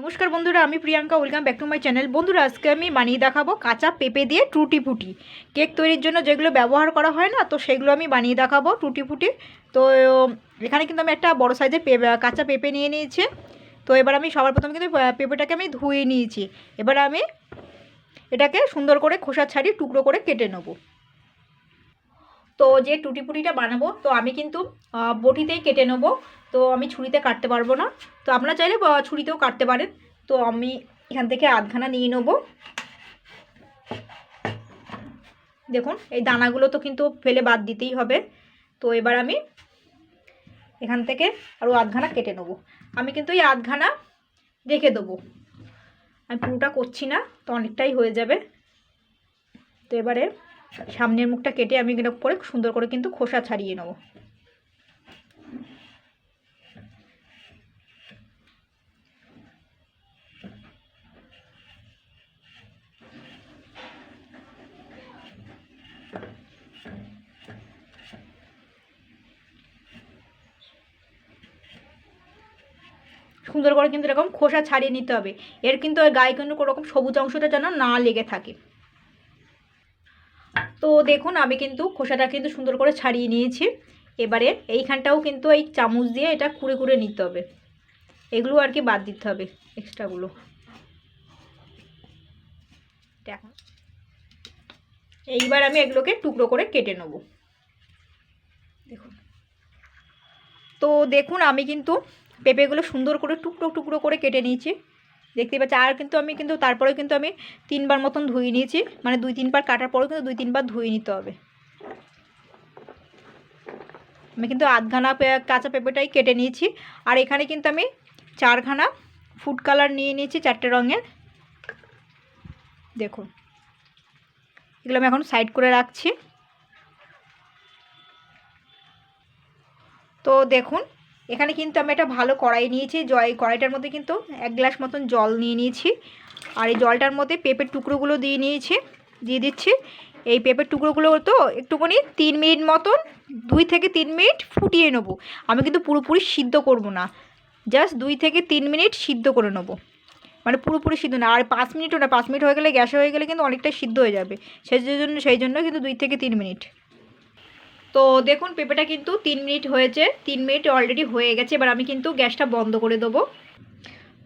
নমস্কার বন্ধুরা, আমি Priyanka welcome back to my channel বন্ধুরা, আজকে আমি বানিয়ে দেখাবো কাঁচা পেঁপে দিয়ে টুটি ফুটি। কেক তৈরির জন্য যেগুলো ব্যবহার করা হয় না, তো সেগুলো আমি বানিয়ে দেখাবো টুটি ফুটি। তো, এখানে কিন্তু আমি একটা বড় সাইজের পেঁপে কাঁচা পেঁপে নিয়ে নিয়েছি। তো এবার আমি সবার প্রথমে কিন্তু পেঁপেটাকে আমি ধুয়ে নিয়েছি। এবার আমি এটাকে সুন্দর করে খোসা ছাড়িয়ে টুকরো করে কেটে নেব। তো যে টুটি ফুটিটা বানাবো, তো আমি কিন্তু বটিতেই কেটে নেব। তো আমি ছুরিতে কাটতে পারব না। তো আপনারা চাইলে ছুরিতেও কাটতে পারেন। তো আমি এখান থেকে আধখানা নিয়ে নেব। দেখুন, এই দানাগুলো তো কিন্তু ফেলে বাদ দিতেই হবে। তো এবার আমি এখান থেকে আরও আধখানা কেটে নেব। আমি কিন্তু এই আধখানা রেখে দেবো। আমি পুরোটা করছি না, তো অনেকটাই হয়ে যাবে। তো এবারে সামনের মুখটা কেটে আমি এরকম করে সুন্দর করে কিন্তু খোসা ছাড়িয়ে নেব। সুন্দর করে কিন্তু এরকম খোসা ছাড়িয়ে নিতে হবে। এর কিন্তু গায়ে কিন্তু কোনো রকম সবুজ অংশটা যেন না লেগে থাকে। দেখুন, আমি কিন্তু খোসাটা কিন্তু সুন্দর করে ছাড়িয়ে নিয়েছি। এবারে এইখানটাও কিন্তু এই চামচ দিয়ে এটা কুড়ে কুড়ে নিতে হবে। এগুলো আর কি বাদ দিতে হবে, এক্সট্রাগুলো। এইবার আমি এগুলোকে টুকরো করে কেটে নেব। দেখুন। তো দেখুন, আমি কিন্তু পেঁপেগুলো সুন্দর করে টুকরো টুকরো করে কেটে নিয়েছি। দেখতে পাচ্ছি। আর কিন্তু আমি কিন্তু তারপরেও কিন্তু আমি তিনবার মতন ধুয়ে নিয়েছি। মানে দুই, তিনবার কাটার পরেও কিন্তু দুই, তিনবার ধুয়ে নিতে হবে। আমি কিন্তু আধখানা কাঁচা পেঁপেটাই কেটে নিয়েছি। আর এখানে কিন্তু আমি চারখানা ফুড কালার নিয়ে নিয়েছি চারটে রঙের। দেখুন। এগুলো আমি এখন সাইড করে রাখছি। তো দেখুন এখানে কিন্তু আমি একটা ভালো কড়াই নিয়েছি। জয় কড়াইটার মধ্যে কিন্তু এক গ্লাস মতন জল নিয়ে নিয়েছি। আর এই জলটার মধ্যে পেঁপের টুকরোগুলো দিয়ে নিয়েছি, দিয়ে দিচ্ছি। এই পেঁপের টুকরোগুলো তো একটুখানি তিন মিনিট মতন, দুই থেকে তিন মিনিট ফুটিয়ে নেব। আমি কিন্তু পুরোপুরি সিদ্ধ করব না। জাস্ট দুই থেকে তিন মিনিট সিদ্ধ করে নেব। মানে পুরোপুরি সিদ্ধ না। আর পাঁচ মিনিটও না, পাঁচ মিনিট হয়ে গেলে, গ্যাসে হয়ে গেলে কিন্তু অনেকটাই সিদ্ধ হয়ে যাবে। সেই জন্য সেই জন্য কিন্তু দুই থেকে তিন মিনিট। তো দেখুন, পেঁপেটা কিন্তু তিন মিনিট হয়েছে। তিন মিনিট অলরেডি হয়ে গেছে। এবার আমি কিন্তু গ্যাসটা বন্ধ করে দেবো।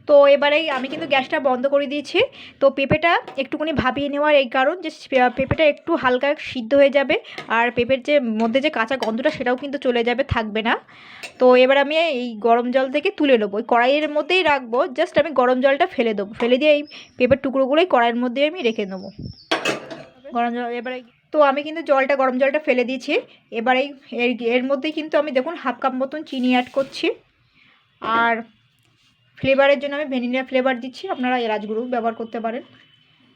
তো এবারে আমি কিন্তু গ্যাসটা বন্ধ করে দিয়েছি। তো পেঁপেটা একটুখানি ভাপিয়ে নেওয়ার এই কারণ যে পেঁপেটা একটু হালকা সিদ্ধ হয়ে যাবে। আর পেঁপের যে, মধ্যে যে কাঁচা গন্ধটা, সেটাও কিন্তু চলে যাবে, থাকবে না। তো এবার আমি এই গরম জল থেকে তুলে নেব। ওই কড়াইয়ের মধ্যেই রাখব। জাস্ট আমি গরম জলটা ফেলে দেবো। ফেলে দিয়ে এই পেঁপের টুকরোগুলোই কড়াইয়ের মধ্যে আমি রেখে নেব গরম জল, এবারে তো আমি কিন্তু জলটা গরম জলটা ফেলে দিয়েছি। এবার এই এর এর মধ্যেই কিন্তু আমি দেখুন হাফ কাপ মতন চিনি অ্যাড করছি। আর ফ্লেভারের জন্য আমি ভ্যানিলা ফ্লেভার দিচ্ছি। আপনারা এলাচ গুঁড়ো ব্যবহার করতে পারেন।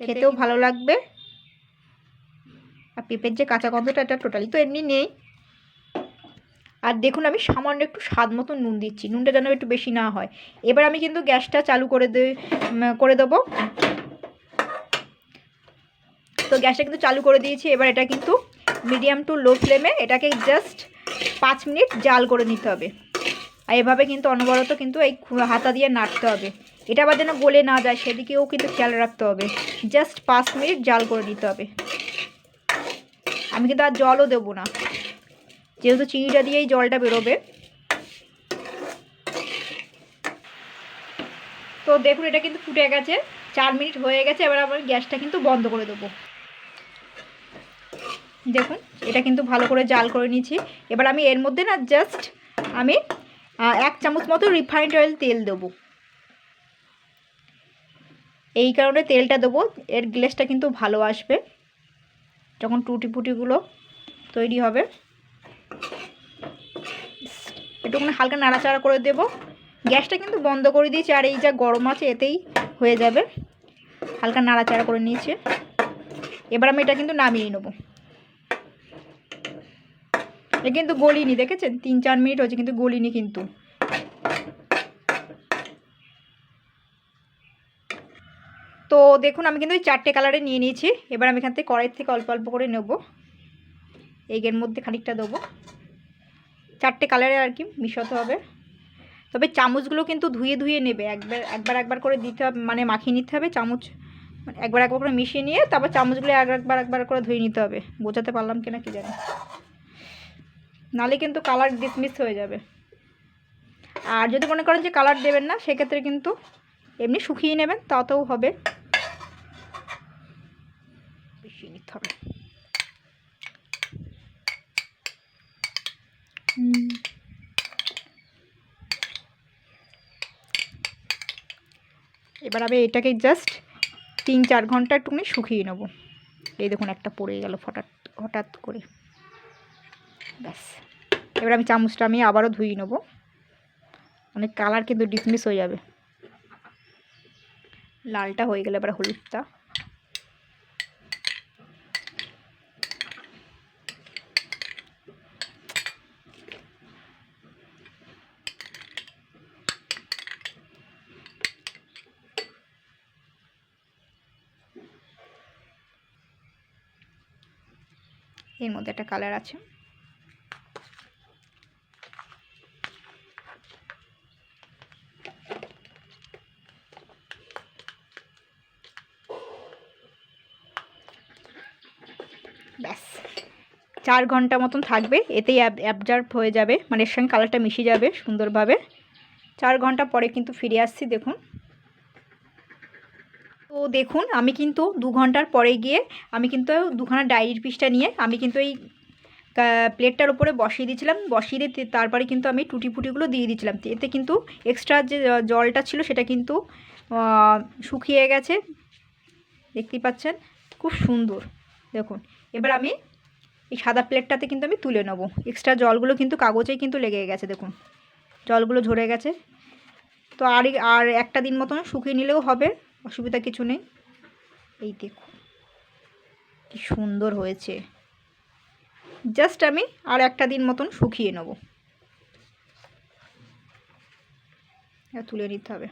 খেতেও ভালো লাগবে। আর পেঁপের যে কাঁচা গন্ধটা এটা টোটালি তো এমনি নেই। আর দেখুন আমি সামান্য একটু স্বাদ মতো নুন দিচ্ছি। নুনটা যেন একটু বেশি না হয়। এবার আমি কিন্তু গ্যাসটা চালু করে দে করে দেবো। তো গ্যাসটা কিন্তু চালু করে দিয়েছি, এবার এটা কিন্তু মিডিয়াম টু লো ফ্লেমে এটাকে জাস্ট পাঁচ মিনিট জাল করে নিতে হবে। আর এভাবে কিন্তু অনবরত কিন্তু এই হাতা দিয়ে নাড়তে হবে। এটা আবার যেন গলে না যায়, সেদিকেও কিন্তু খেয়াল রাখতে হবে। জাস্ট পাঁচ মিনিট জাল করে নিতে হবে। আমি কিন্তু আর জলও দেবো না। যেহেতু চিনিটা দিয়েই জলটা বেরোবে। তো দেখুন, এটা কিন্তু ফুটে গেছে, চার মিনিট হয়ে গেছে, এবার আমি গ্যাসটা কিন্তু বন্ধ করে দেবো। দেখুন, এটা কিন্তু ভালো করে জাল করে নিয়েছি। এবার আমি এর মধ্যে না জাস্ট আমি এক চামচ মতো রিফাইন্ড অয়েল তেল দেবো। এই কারণে তেলটা দেবো, এর গ্লেসটা কিন্তু ভালো আসবে। যখন টুটি ফুটিগুলো তৈরি হবে। একটুখানি হালকা নাড়াচাড়া করে দেবো। গ্যাসটা কিন্তু বন্ধ করে দিয়েছি, আর এই যা গরম আছে এতেই হয়ে যাবে। হালকা নাড়াচাড়া করে নিয়েছি। এবার আমি এটা কিন্তু নামিয়ে নেব। এ কিন্তু গলিনি, দেখেছেন? তিন, চার মিনিট হয়েছে কিন্তু গলিনি কিন্তু। তো দেখুন, আমি কিন্তু এই চারটে কালারে নিয়ে নিয়েছি। এবার আমি এখান থেকে কড়াই থেকে অল্প অল্প করে নেব। এগের মধ্যে খানিকটা দেবো। চারটে কালারে আর কি মিশাতে হবে। তবে চামচগুলো কিন্তু ধুয়ে ধুয়ে নেবে। একবার একবার একবার করে দিতে হবে মানে মাখিয়ে নিতে হবে চামচ। মানে একবার একবার করে মিশিয়ে নিয়ে তারপর চামচগুলো এক একবার একবার করে ধুয়ে নিতে হবে। বোঝাতে পারলাম কিনা কি জানি। নালে কিন্তু কালার ডিসমিস হয়ে যাবে। আর যদি মনে করেন যে কালার দেবেন না, সেক্ষেত্রে কিন্তু এমনি শুকিয়ে নেবেন, তাতেও হবে। নিতে হবে। এবার আমি এটাকে জাস্ট তিন চার ঘণ্টা একটুখানি শুকিয়ে নেব। এই দেখুন, একটা পড়ে গেল হঠাৎ হঠাৎ করে। ব্যাস। এবার আমি চামচটা আমি আবারও ধুয়ে নেব। অনেক কালার কিন্তু ডিসমিস হয়ে যাবে। লালটা হয়ে গেলে এবার হলুদটা। এর মধ্যে একটা কালার আছে। ব্যাস। চার ঘণ্টা মতন থাকবে, এতেই অ্যাবজার্ভ হয়ে যাবে মানে এর সঙ্গে কালারটা মিশে যাবে সুন্দরভাবে। চার ঘণ্টা পরে কিন্তু ফিরে আসছি, দেখুন। তো দেখুন, আমি কিন্তু দু ঘণ্টার পরে গিয়ে, আমি কিন্তু দুখানা ডায়েরির পিসটা নিয়ে, আমি কিন্তু এই প্লেটটার উপরে বসিয়ে দিয়েছিলাম, বসিয়ে দিয়ে তারপরে কিন্তু আমি টুটি ফুটিগুলো দিয়ে দিয়েছিলাম। এতে কিন্তু এক্সট্রা যে জলটা ছিল, সেটা কিন্তু শুকিয়ে গেছে। দেখতেই পাচ্ছেন? খুব সুন্দর, দেখুন। এবার আমি এই সাদা প্লেটটাতে কিন্তু আমি তুলে নেব। এক্সট্রা জলগুলো কিন্তু কাগজেই কিন্তু লেগে গেছে, দেখুন। জলগুলো ঝরে গেছে। তো আর আর একটা দিন মতন শুকিয়ে নিলেও হবে, অসুবিধা কিছু নেই। এই দেখুন, কি সুন্দর হয়েছে। জাস্ট আমি আর একটা দিন মতন শুকিয়ে নেব। তুলে নিতে হবে।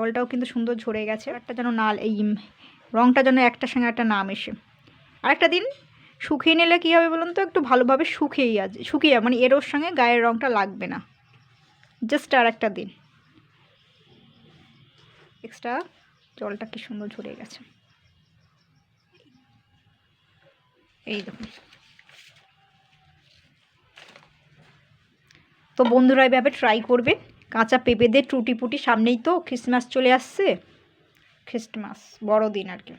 জলটাও কিন্তু সুন্দর ঝরে গেছে। একটা যেন নাল, এই রঙটা যেন একটার সঙ্গে একটা নাম এসে। আরেকটা দিন শুকিয়ে নিলে কী হবে বলুন তো? একটু ভালোভাবে শুকিয়েই আছে শুকিয়ে মানে এরোর সঙ্গে গায়ের রঙটা লাগবে না। জাস্ট আর একটা দিন। এক্সট্রা জলটা কি সুন্দর ঝরে গেছে। এই দেখুন। তো বন্ধুরা এভাবে ট্রাই করবে। কাঁচা পেঁপেদের টুটি পুটি সামনেই তো খ্রিস্টমাস চলে আসছে। খ্রিস্টমাস বড়দিন আর কি।